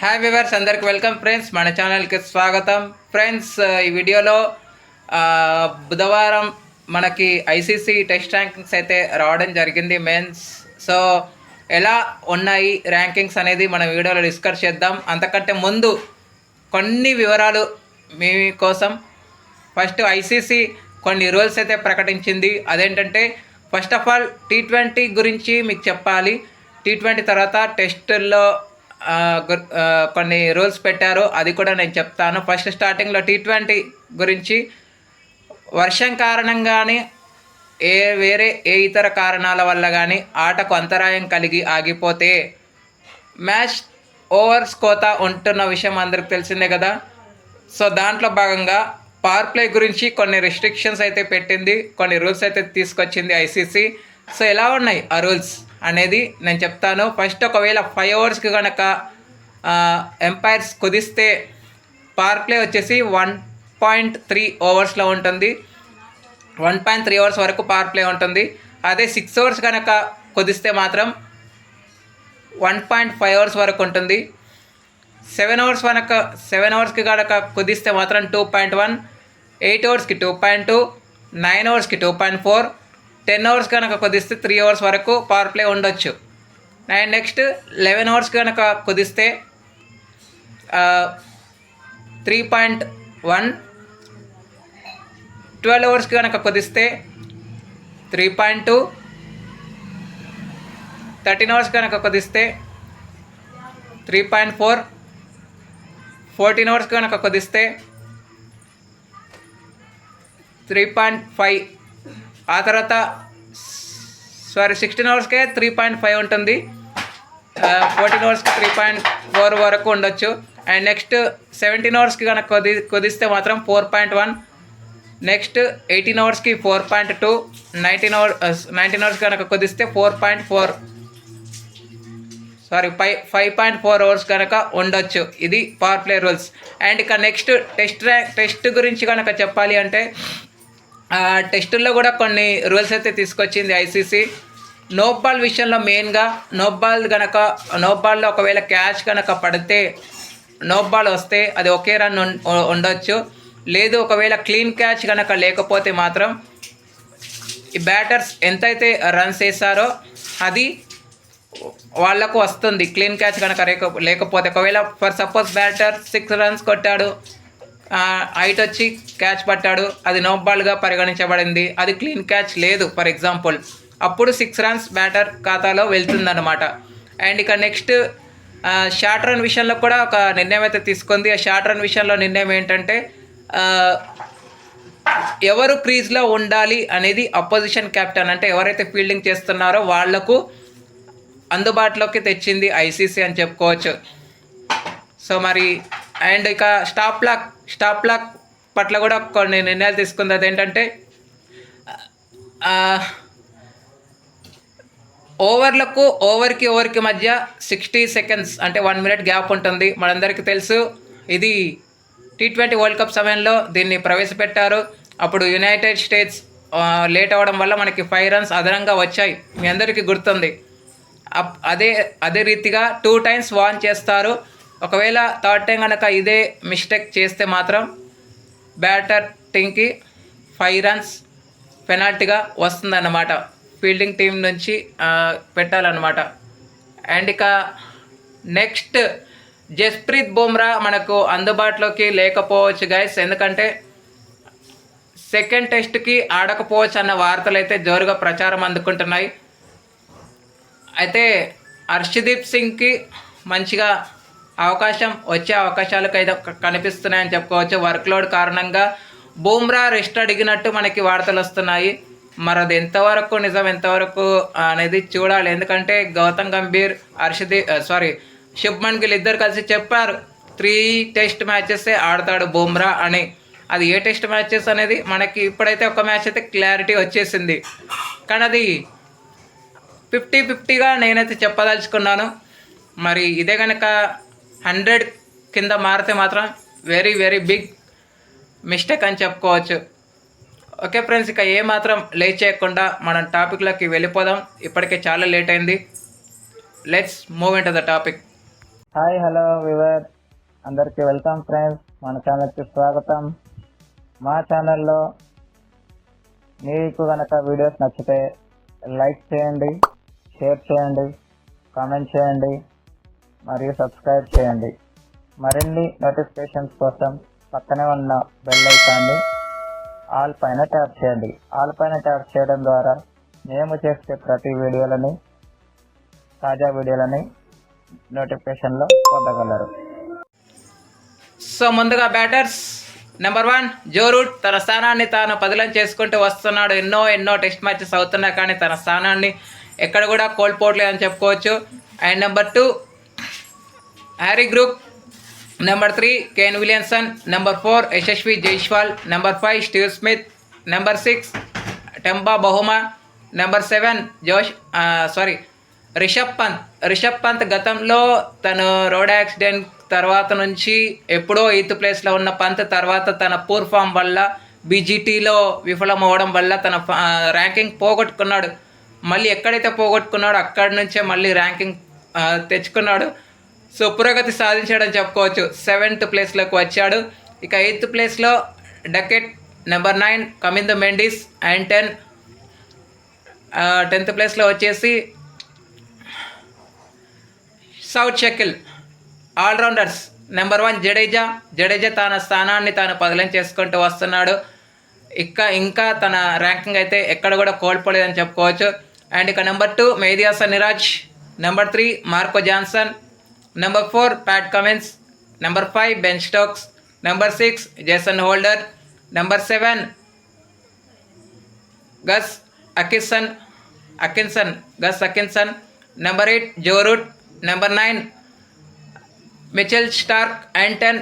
Hi viewers అందరికి welcome friends మన ఛానల్కి స్వాగతం. ఫ్రెండ్స్ uh, ఈ వీడియోలో uh, బుధవారం మనకి ఐసీసీ టెస్ట్ ర్యాంకింగ్స్ అయితే రావడం జరిగింది మెన్స్ సో ఎలా ఉన్నాయి ర్యాంకింగ్స్ అనేది మన వీడియోలో డిస్కస్ చేద్దాం. అంతకంటే ముందు కొన్ని వివరాలు మీ కోసం. ఫస్ట్ ఐసీసీ కొన్ని రూల్స్ అయితే ప్రకటించింది. అదేంటంటే first of all T twenty గురించి మీకు చెప్పాలి. టీ ట్వంటీ తర్వాత టెస్టుల్లో కొన్ని రూల్స్ పెట్టారు. అది కూడా నేను చెప్తాను. ఫస్ట్ స్టార్టింగ్లో టీ ట్వంటీ గురించి వర్షం కారణంగానే ఏ వేరే ఏ ఇతర కారణాల వల్ల కానీ ఆటకు అంతరాయం కలిగి ఆగిపోతే మ్యాచ్ ఓవర్స్ కోత ఉంటున్న విషయం అందరికి తెలిసిందే కదా. సో దాంట్లో భాగంగా పవర్ ప్లే గురించి కొన్ని రెస్ట్రిక్షన్స్ అయితే పెట్టింది. కొన్ని రూల్స్ అయితే తీసుకొచ్చింది ఐసీసీ. సో ఎలా ఉన్నాయి ఆ రూల్స్ అనేది నేను చెప్తాను. ఫస్ట్ ఒకవేళ ఫైవ్ అవర్స్కి కనుక ఎంపైర్స్ కుదిస్తే పవర్ ప్లే వచ్చేసి వన్ పాయింట్ త్రీ ఓవర్స్లో ఉంటుంది. వన్ పాయింట్ త్రీ అవర్స్ వరకు పవర్ ప్లే ఉంటుంది. అదే సిక్స్ అవర్స్ కనుక కుదిస్తే మాత్రం వన్ పాయింట్ ఫైవ్ అవర్స్ వరకు ఉంటుంది. సెవెన్ అవర్స్ కనుక సెవెన్ అవర్స్కి కనుక కుదిస్తే మాత్రం టూ పాయింట్ వన్ ఎయిట్ అవర్స్కి టూ పాయింట్ టూ నైన్ అవర్స్కి two point four ten overs కనుక కుదిస్తే త్రీ అవర్స్ వరకు పవర్ ప్లే ఉండొచ్చు. అండ్ నెక్స్ట్ లెవెన్ అవర్స్ కనుక కుదిస్తే three point one twelve overs కనుక కుదిస్తే three point two thirteen overs కనుక కుదిస్తే three point four fourteen overs కనుక కుదిస్తే త్రీ పాయింట్ ఫైవ్ ఆ తర్వాత సారీ సిక్స్టీన్ అవర్స్కే త్రీ పాయింట్ ఫైవ్ ఉంటుంది. ఫోర్టీన్ అవర్స్కి త్రీ పాయింట్ ఫోర్ వరకు ఉండొచ్చు. అండ్ నెక్స్ట్ సెవెంటీన్ అవర్స్కి కనుక కొది కుదిస్తే మాత్రం four point one next eighteen అవర్స్కి four point two nineteen over nineteen overs కనుక కుదిస్తే four point four sorry five five point four overs కనుక ఉండొచ్చు. ఇది పవర్ ప్లే రూల్స్ అండ్ ఇక నెక్స్ట్ టెస్ట్ ర్యాంక్ టెస్ట్ గురించి కనుక చెప్పాలి అంటే టెస్టుల్లో కూడా కొన్ని రూల్స్ అయితే తీసుకొచ్చింది ఐసీసీ. నో బాల్ విషయంలో మెయిన్గా నో బాల్ కనుక నో బాల్లో ఒకవేళ క్యాచ్ కనుక పడితే నో బాల్ వస్తే అది ఒకే రన్ ఉండొచ్చు. లేదు ఒకవేళ క్లీన్ క్యాచ్ కనుక లేకపోతే మాత్రం ఈ బ్యాటర్స్ ఎంతైతే రన్స్ వేసారో అది వాళ్ళకు వస్తుంది. క్లీన్ క్యాచ్ కనుక లేకపోతే ఒకవేళ for suppose batter six runs కొట్టాడు హైట్ వచ్చి క్యాచ్ పట్టాడు. అది నో బాల్గా పరిగణించబడింది. అది క్లీన్ క్యాచ్ లేదు ఫర్ ఎగ్జాంపుల్. అప్పుడు సిక్స్ రన్స్ బ్యాటర్ ఖాతాలో వెళ్తుందన్నమాట. అండ్ ఇక నెక్స్ట్ షార్ట్ రన్ విషయంలో కూడా ఒక నిర్ణయం అయితే తీసుకుంది. ఆ షార్ట్ రన్ విషయంలో నిర్ణయం ఏంటంటే ఎవరు క్రీజ్లో ఉండాలి అనేది అపోజిషన్ కెప్టెన్ అంటే ఎవరైతే ఫీల్డింగ్ చేస్తున్నారో వాళ్ళకు అందుబాటులోకి తెచ్చింది ఐసీసీ అని చెప్పుకోవచ్చు. సో మరి అండ్ ఇక స్టాప్ లాక్ స్టాప్ లాక్ పట్ల కూడా కొన్ని నిర్ణయాలు తీసుకుంది. అదేంటంటే ఓవర్లకు ఓవర్కి ఓవర్కి మధ్య సిక్స్టీ సెకండ్స్ అంటే వన్ మినిట్ గ్యాప్ ఉంటుంది. మనందరికీ తెలుసు ఇది టీ ట్వంటీ వరల్డ్ కప్ సమయంలో దీన్ని ప్రవేశపెట్టారు. అప్పుడు యునైటెడ్ స్టేట్స్ లేట్ అవ్వడం వల్ల మనకి ఫైవ్ రన్స్ అదనంగా వచ్చాయి. మీ అందరికీ గుర్తుంది. అప్- అదే అదే రీతిగా టూ టైమ్స్ వాన్ చేస్తారు. ఒకవేళ థర్డ్ టైం కనుక ఇదే మిస్టేక్ చేస్తే మాత్రం బ్యాటర్ టీంకి ఫైవ్ రన్స్ పెనాల్టీగా వస్తుందన్నమాట. ఫీల్డింగ్ టీం నుంచి పెట్టాలన్నమాట. అండ్ ఇక నెక్స్ట్ జస్ప్రీత్ బుమ్రా మనకు అందుబాటులోకి లేకపోవచ్చు గైస్ ఎందుకంటే సెకండ్ టెస్ట్కి ఆడకపోవచ్చు అన్న వార్తలు అయితే జోరుగా ప్రచారం అందుకుంటున్నాయి. అయితే హర్షదీప్ సింగ్కి మంచిగా అవకాశం వచ్చే అవకాశాలు కనిపిస్తున్నాయని చెప్పుకోవచ్చు. వర్క్ లోడ్ కారణంగా బూమ్రా రెస్ట్ అడిగినట్టు మనకి వార్తలు వస్తున్నాయి. మరి అది ఎంతవరకు నిజం ఎంతవరకు అనేది చూడాలి. ఎందుకంటే గౌతమ్ గంభీర్ హర్షది సారీ శుభ్మన్ గిల్ ఇద్దరు కలిసి చెప్పారు త్రీ టెస్ట్ మ్యాచెస్ ఆడతాడు బూమ్రా అని. అది ఏ టెస్ట్ మ్యాచెస్ అనేది మనకి ఇప్పుడైతే ఒక మ్యాచ్ అయితే క్లారిటీ వచ్చేసింది. కానీ అది ఫిఫ్టీ ఫిఫ్టీగా నేనైతే చెప్పదలుచుకున్నాను. మరి ఇదే కనుక హండ్రెడ్ కింద మారితే మాత్రం వెరీ వెరీ బిగ్ మిస్టేక్ అని చెప్పుకోవచ్చు. ఓకే ఫ్రెండ్స్ ఇక ఏమాత్రం లేట్ చేయకుండా మనం టాపిక్లోకి వెళ్ళిపోదాం. ఇప్పటికే చాలా లేట్ అయింది. Let's move in to the topic hi hello viewer అందరికీ వెల్కమ్ ఫ్రెండ్స్. మన ఛానల్కి స్వాగతం. మా ఛానల్లో మీకు కనుక వీడియోస్ నచ్చితే లైక్ చేయండి షేర్ చేయండి కామెంట్ చేయండి. మరియు సబ్స్క్రైబ్ చేయండి. మరిన్ని నోటిఫికేషన్స్ కోసం పక్కనే ఉన్న బెల్ ఐకాన్ని ఆల్ పైన ట్యాప్ చేయండి. ఆల్ పైన ట్యాప్ చేయడం ద్వారా మేము చేసే ప్రతి వీడియోలని తాజా వీడియోలని నోటిఫికేషన్లో పొందగలరు. సో ముందుగా batters number one Joe Root తన స్థానాన్ని తాను పదిలం చేసుకుంటూ వస్తున్నాడు. ఎన్నో ఎన్నో టెస్ట్ మ్యాచెస్ అవుతున్నాయి కానీ తన స్థానాన్ని ఎక్కడ కూడా కోల్పోవట్లేదు అని చెప్పుకోవచ్చు. And number two Harry group number three Kane Williamson number four Yashasvi Jaiswal number five Steve Smith number six Temba Bavuma number seven Josh sorry Rishabh Pant Rishabh Pant గతంలో తను రోడ్ యాక్సిడెంట్ తర్వాత నుంచి ఎప్పుడో eighth ప్లేస్లో ఉన్న పంత్ తర్వాత తన poor form వల్ల బీజీటీలో విఫలం అవ్వడం వల్ల తన ఫా- ర్యాంకింగ్ పోగొట్టుకున్నాడు. మళ్ళీ ఎక్కడైతే పోగొట్టుకున్నాడో అక్కడి నుంచే మళ్ళీ ర్యాంకింగ్ తెచ్చుకున్నాడు. సో పురోగతి సాధించాడని చెప్పుకోవచ్చు. సెవెంత్ ప్లేస్లోకి వచ్చాడు. ఇక ఎయిత్ ప్లేస్లో Duckett number nine Kamindu Mendis and ten tenth ప్లేస్లో వచ్చేసి Saud Shakeel allrounders. Number one Jadeja. Jadeja తన స్థానాన్ని తాను పదలం చేసుకుంటూ వస్తున్నాడు. ఇక ఇంకా తన ర్యాంకింగ్ అయితే ఎక్కడ కూడా కోల్పోలేదని చెప్పుకోవచ్చు. అండ్ ఇక number two Mehidy Miraz. Number three Marco Jansen. Number four Pat Cummins number five Ben Stokes number six Jason Holder number seven Gus Atkinson Atkinson Gus Atkinson number eight Joe Root number nine Mitchell Starc and ten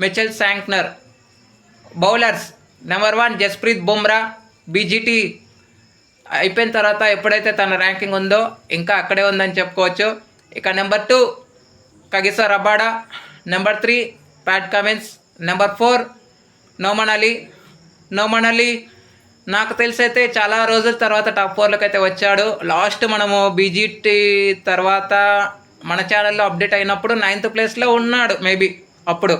Mitchell Santner bowlers number one Jasprit Bumrah BGT అయిపోయిన తర్వాత ఎప్పుడైతే తన ranking ఉందో ఇంకా అక్కడే ఉందని చెప్పుకోవచ్చు. ఇక number two Kagiso Rabada number three Pat Cummins number four Noman Ali Noman Ali నాకు తెలిసి అయితే చాలా రోజుల తర్వాత టాప్ ఫోర్లోకి అయితే వచ్చాడు. లాస్ట్ మనము బీజీటీ తర్వాత మన ఛానల్లో అప్డేట్ అయినప్పుడు నైన్త్ ప్లేస్లో ఉన్నాడు మేబీ అప్పుడు.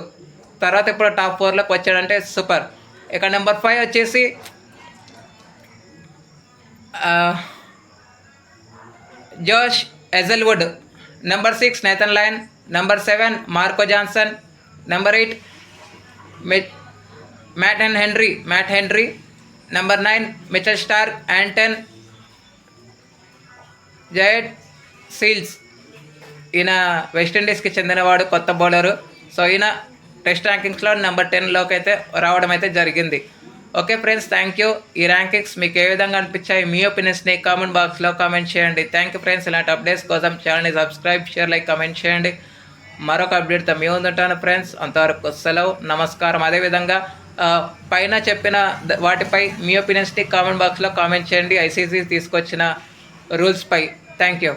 తర్వాత ఇప్పుడు టాప్ ఫోర్లోకి వచ్చాడంటే సూపర్ ఇక నెంబర్ ఫైవ్ వచ్చేసి Josh Hazlewood number six Nathan Lyon number seven Marco Jansen number eight Matt and Henry Matt Henry number nine Mitchell Starc యాంటన్ ten Jayden Seales ఈయన వెస్టిండీస్కి చెందినవాడు కొత్త బౌలరు సో ఈయన టెస్ట్ ర్యాంకింగ్స్లో number టెన్లోకి అయితే రావడం అయితే జరిగింది. ఓకే ఫ్రెండ్స్ థ్యాంక్ యూ ఈ ర్యాంకింగ్స్ మీకు ఏ విధంగా అనిపించాయి? మీ ఒపీనియన్స్ని కామెంట్ బాక్స్లో కామెంట్ చేయండి. థ్యాంక్ యూ ఫ్రెండ్స్ ఇలాంటి అప్డేట్స్ కోసం ఛానల్ని సబ్స్క్రైబ్ షేర్ లైక్ కామెంట్ చేయండి. మరొక అప్డేట్తో మీ ముందుంటాను ఫ్రెండ్స్ అంతవరకు సెలవు నమస్కారం. అదేవిధంగా పైన చెప్పిన వాటిపై మీ ఒపీనియన్స్ని కామెంట్ బాక్స్లో కామెంట్ చేయండి. ఐసీసీ తీసుకొచ్చిన రూల్స్పై థ్యాంక్ యూ